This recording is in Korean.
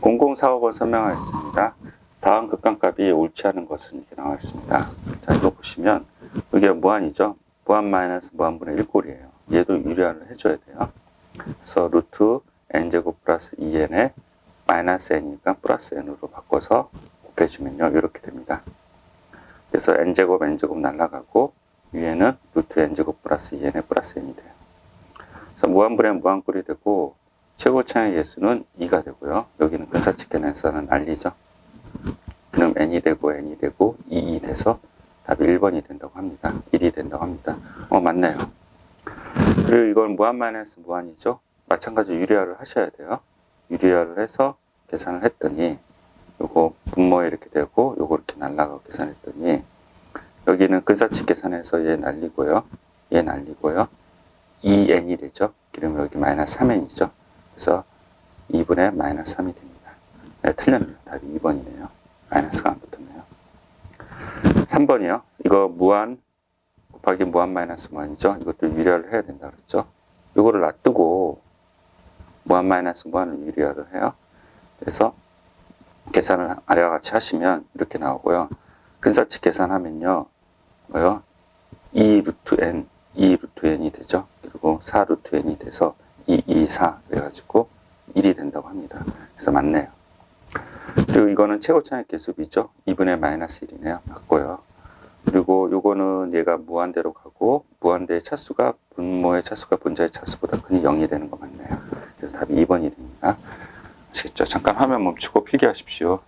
0045번 설명하겠습니다. 다음 극한값이 옳지 않은 것은 이렇게 나와 있습니다. 자, 이거 보시면 이게 무한이죠. 무한 마이너스 무한분의 1꼴이에요. 얘도 유리화를 해줘야 돼요. 그래서 루트 n제곱 플러스 2n에 마이너스 n이니까 플러스 n으로 바꿔서 곱해주면요. 이렇게 됩니다. 그래서 n제곱 n제곱 날라가고 위에는 루트 n제곱 플러스 2n에 플러스 n이 돼요. 그래서 무한분의 무한꼴이 되고 최고차의 예수는 2가 되고요. 여기는 근사측계에서는 난리죠. 그럼 n이 되고 n이 되고 2이 돼서 답이 1번이 된다고 합니다. 1이 된다고 합니다. 어 맞네요. 그리고 이건 무한 마이너스 무한이죠. 마찬가지 유리화를 하셔야 돼요. 유리화를 해서 계산을 했더니 요거 분모에 이렇게 되고 요거 이렇게 날라가고 계산했더니 여기는 근사측 계산해서 얘 날리고요. 얘 날리고요. 2n이 되죠. 그러면 여기 마이너스 3n이죠. 그래서 2분의 마이너스 3이 됩니다. 네, 틀렸네요. 답이 2번이네요. 마이너스가 안 붙었네요. 3번이요. 이거 무한 곱하기 무한 마이너스 무한이죠. 이것도 유리화를 해야 된다 그랬죠. 이거를 놔두고 무한 마이너스 무한을 유리화를 해요. 그래서 계산을 아래와 같이 하시면 이렇게 나오고요. 근사치 계산하면요. 뭐요? 2 루트 n, 2 루트 n이 되죠. 그리고 4 루트 n이 돼서 2, 2, 4 그래가지고 1이 된다고 합니다. 그래서 맞네요. 그리고 이거는 최고차의 개수비죠. 2분의 마이너스 1이네요. 맞고요. 그리고 요거는 얘가 무한대로 가고 무한대의 차수가 분모의 차수가 분자의 차수보다 크니 0이 되는 거 맞네요. 그래서 답이 2번이 됩니다. 아시겠죠? 잠깐 화면 멈추고 필기하십시오.